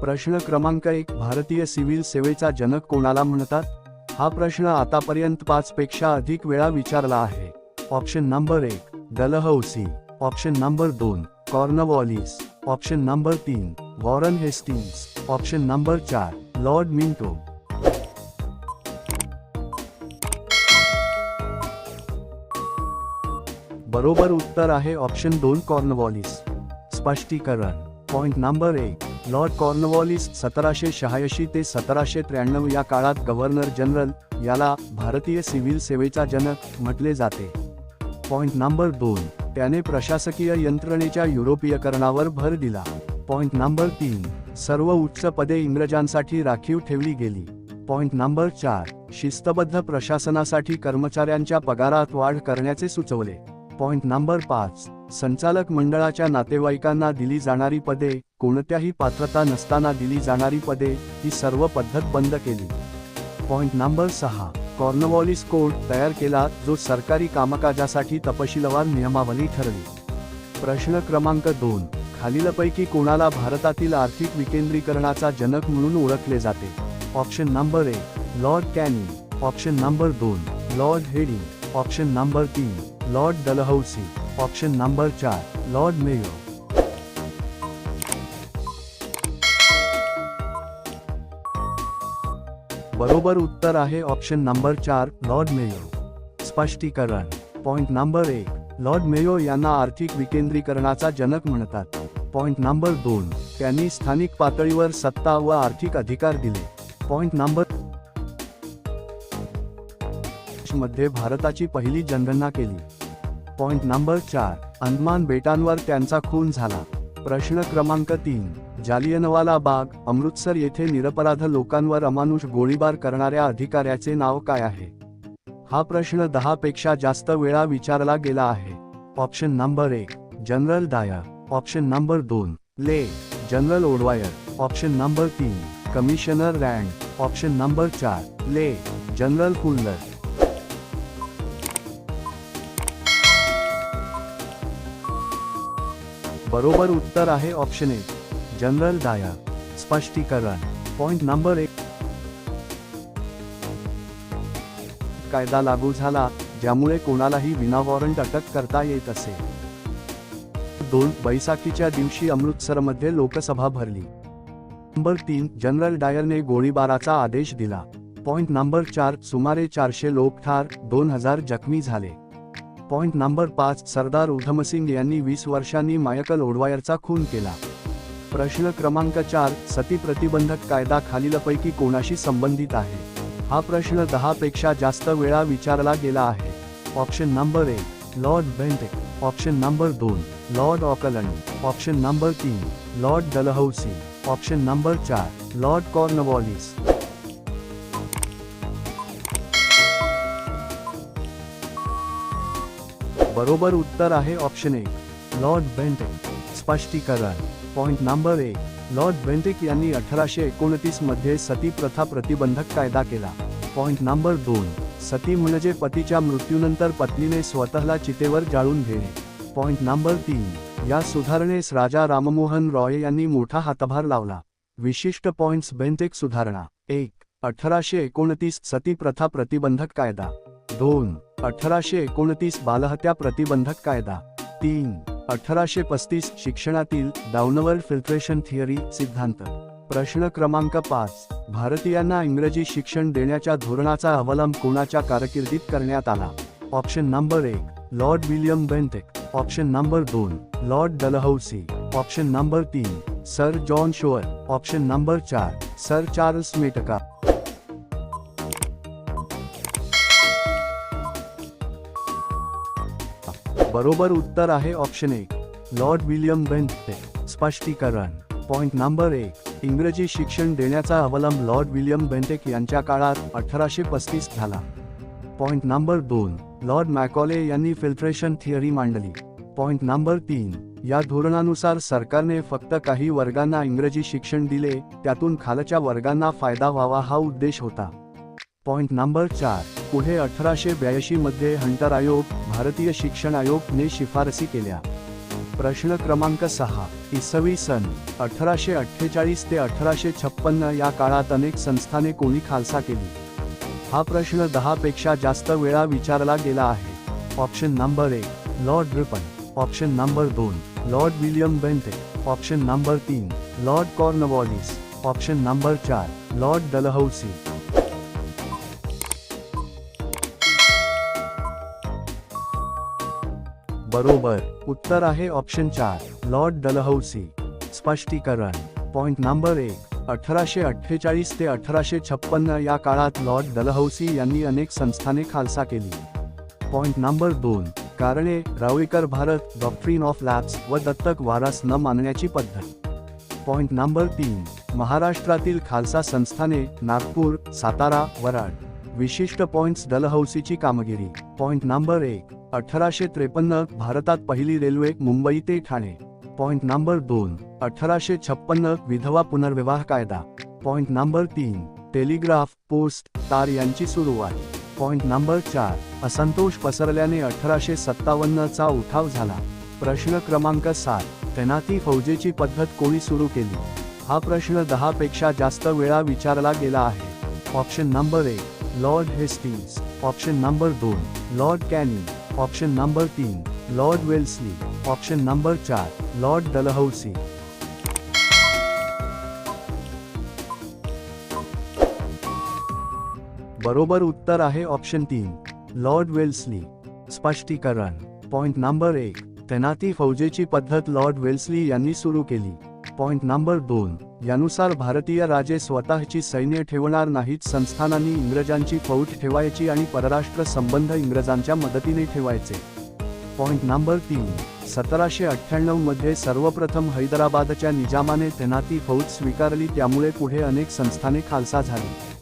प्रश्न क्रमांक एक भारतीय सिव्हिल सेवेचा जनक कोणाला म्हणतात? हा प्रश्न आतापर्यंत पाच पेक्षा अधिक वेळा विचारला आहे. ऑप्शन नंबर एक डलहौसी ऑप्शन नंबर दोन कॉर्नवॉलिस. ऑप्शन नंबर तीन वॉरन हेस्टिंग्स. ऑप्शन नंबर चार लॉर्ड मिंटो. बरोबर उत्तर आहे ऑप्शन दोन कॉर्नवॉलिस. स्पष्टीकरण. पॉइंट नंबर एक लॉर्ड कॉर्नवॉलिस सतराशे शहाऐंशी ते सतराशे त्र्याण्णव या काळात गव्हर्नर जनरल याला भारतीय सिव्हिल सेवेचा जनक म्हटले जाते. पॉइंट नंबर दोन. त्याने प्रशासकीय यंत्रणेच्या युरोपीयकरणावर भर दिला. पॉइंट नंबर तीन. सर्व उच्च पदे इंग्रजांसाठी राखीव ठेवली गेली. पॉईंट नंबर चार. शिस्तबद्ध प्रशासनासाठी कर्मचाऱ्यांच्या पगारात वाढ करण्याचे सुचवले. पॉइंट नंबर पाच. संचालक मंडळाच्या नातेवाईकांना दिली जाणारी पदे कोणत्याही पात्रता नसताना दिली जाणारी पदे ही सर्व पद्धत बंद केली. पॉइंट नंबर सहा. कॉर्नवॉलिस कोड तयार केला जो सरकारी कामकाजासाठी तपशीलवार नियमावली ठरली. प्रश्न क्रमांक दोन. खालीलपैकी कोणाला भारतातील आर्थिक विकेंद्रीकरणाचा जनक म्हणून ओळखले जाते? ऑप्शन नंबर एक लॉर्ड कॅनिंग ऑप्शन नंबर दोन. लॉर्ड हेडिंग ऑप्शन नंबर तीन लॉर्ड डलहौसी. ऑप्शन नंबर चार लॉर्ड मेयो. बरोबर उत्तर आहे ऑप्शन नंबर चार लॉर्ड मेयो. स्पष्टीकरण. पॉइंट नंबर एक लॉर्ड मेयो यांना आर्थिक विकेंद्रीकरणाचा जनक म्हणतात. पॉइंट नंबर दोन त्यांनी स्थानिक पातळीवर सत्ता व आर्थिक अधिकार दिले. पॉइंट नंबर मध्ये भारताची पहिली जनगणना केली. पॉइंट नंबर चार. अंदमान बेटांवर त्यांचा खून झाला. प्रश्न क्रमांक तीन. जालियनवाला बाग अमृतसर येथे निरपराध लोकांवर अमानुष गोळीबार करणाऱ्या अधिकाऱ्याचे नाव काय आहे? हा प्रश्न दहा पेक्षा जास्त वेळा विचारला गेला आहे. ऑप्शन नंबर एक. जनरल दाया ऑप्शन नंबर दोन. ले जनरल ओडवायर ऑप्शन नंबर तीन. कमिशनर रँड ऑप्शन नंबर चार. ले जनरल कुल्लर बरोबर उत्तर आहे ऑप्शन ए. जनरल डायर स्पष्टीकरण. पॉइंट नंबर एक. कायदा लागू झाला ज्यामुळे कोणालाही विना वॉरंट अटक करता येत असे. दोन बैसाखीच्या दिवशी अमृतसरमध्ये लोकसभा भरली. नंबर तीन जनरल डायरने गोळीबाराचा आदेश दिला. पॉइंट नंबर चार सुमारे चारशे लोक ठार दोन हजार जखमी झाले. पॉइंट नंबर पाच सरदार उधमसिंग यांनी वीस वर्षांनी मायकल ओडवायरचा खून केला. प्रश्न क्रमांक चार सती प्रतिबंधक कायदा खालीलपैकी कोणाशी संबंधित आहे? हा प्रश्न दहापेक्षा जास्त वेळा विचारला गेला आहे. ऑप्शन नंबर एक लॉर्ड बेंटे. ऑप्शन नंबर दोन लॉर्ड ऑकलंड. ऑप्शन नंबर तीन लॉर्ड डलहौसी. ऑप्शन नंबर चार लॉर्ड कॉर्नवॉलिस. बरोबर उत्तर आहे ऑप्शन एक. लॉर्ड बेंटेक स्पष्टीकरण. पॉइंट नंबर एक लॉर्ड बेंटेक यांनी अठराशे एकोणतीसमध्ये सती प्रथा प्रतिबंधक कायदा केला. पॉइंट नंबर दोन. सती म्हणजे पतीच्या मृत्यूनंतर पत्नीने स्वतःला चितेवर जाळून घेणे. पॉइंट नंबर तीन. या सुधारणेस राजा राममोहन रॉय यांनी मोठा हातभार लावला. विशिष्ट पॉइंट्स बेंटेक सुधारणा. एक. अठराशे एकोणतीस सती प्रथा प्रतिबंधक कायदा. दोन. अठराशे एकोणतीस बालहत्या प्रतिबंधक कायदा. तीन. अठराशे पस्तीस शिक्षणातील डाऊनवर्ड फिल्ट्रेशन थिअरी सिद्धांत. प्रश्न क्रमांक पाच. भारतीयांना इंग्रजी शिक्षण देण्याच्या धोरणाचा अवलंब कोणाच्या कारकिर्दीत करण्यात आला? ऑप्शन नंबर एक. Lord William Bentinck option number दोन. Lord Dalhousie. ऑप्शन नंबर तीन. Sir John Shore. Option number चार. Sir Charles Metcalfe. बरोबर उत्तर आहे ऑप्शन एक. लॉर्ड विलियम बेंथे स्पष्टीकरण. पॉइंट नंबर एक. इंग्रजी शिक्षण देण्याचा अवलंब लॉर्ड विलियम बेंटेक यांच्या काळात अठराशे पस्तीस झाला. पॉइंट नंबर दोन. लॉर्ड मॅकॉले यांनी फिल्ट्रेशन थिअरी मांडली. पॉइंट नंबर तीन. या धोरणानुसार सरकारने फक्त काही वर्गांना इंग्रजी शिक्षण दिले त्यातून खालच्या वर्गांना फायदा व्हावा हा उद्देश होता. पॉइंट नंबर चार. पुढे अठराशे ब्याऐंशी मध्ये हंटर आयोग भारतीय शिक्षण आयोग ने शिफारसी केल्या. प्रश्न क्रमांक सहा इसवी सन अठराशे अठ्ठेचाळीस ते अठराशे छप्पन्न या काळात अनेक संस्थाने कोणी खालसा केली. हा प्रश्न दहापेक्षा जास्त वेळा विचारला गेला आहे. ऑप्शन नंबर एक लॉर्ड रिपन. ऑप्शन नंबर दोन Lord William Bentinck option number तीन लॉर्ड कॉर्नवॉलिस. ऑप्शन नंबर चार लॉर्ड डलहौसी. बरोबर. उत्तर आहे ऑप्शन चार लॉर्ड डलहौसी स्पष्टीकरण. पॉइंट नंबर एक अठराशे अठ्ठेचाळीस ते अठराशे छप्पन्न या काळात लॉर्ड डलहौसी यांनी अनेक संस्थाने खालसा केली. पॉइंट नंबर दोन कारणे रावेकर भारत डॉक्ट्रीन ऑफ लॅब्स व दत्तक वारस न मानण्याची पद्धत. पॉइंट नंबर तीन महाराष्ट्रातील खालसा संस्थाने नागपूर सातारा वराड. विशिष्ट पॉइंट्स डलहौसीची कामगिरी. पॉइंट नंबर एक अठराशे त्रेपन्न भारतात पहिली रेल्वे मुंबई ते ठाणे. पॉइंट नंबर दोन अठराशे छप्पन्न विधवा पुनर्विवाह कायदा. पॉइंट नंबर तीन टेलिग्राफ पोस्ट तार यांची सुरुवात. पॉइंट नंबर चार असंतोष पसरल्याने अठराशे सत्तावन्न चा उठाव झाला. प्रश्न क्रमांक सात तैनाती फौजेची पद्धत कोणी सुरू केली? हा प्रश्न दहा पेक्षा जास्त वेळा विचारला गेला आहे. ऑप्शन नंबर एक लॉर्ड हेस्टिंग्स ऑप्शन नंबर दोन लॉर्ड कॅनिंग ऑप्शन नंबर तीन लॉर्ड वेल्सली ऑप्शन नंबर चार लॉर्ड डलहौसी बरोबर उत्तर आहे ऑप्शन तीन. लॉर्ड वेल्सली स्पष्टीकरण. पॉइंट नंबर एक. तैनाती फौजेची पद्धत लॉर्ड वेल्सली यांनी सुरू केली. पॉइंट नंबर दोन. यानुसार भारतीय राजे स्वतःची सैन्य ठेवणार नाहीत संस्थानांनी इंग्रजांची फौज ठेवायची आणि परराष्ट्र संबंध इंग्रजांच्या मदतीने ठेवायचे. पॉईंट नंबर तीन. सतराशे अठ्ठ्याण्णवमध्ये सर्वप्रथम हैदराबादच्या निजामाने तैनाती फौज स्वीकारली त्यामुळे पुढे अनेक संस्थाने खालसा झाली.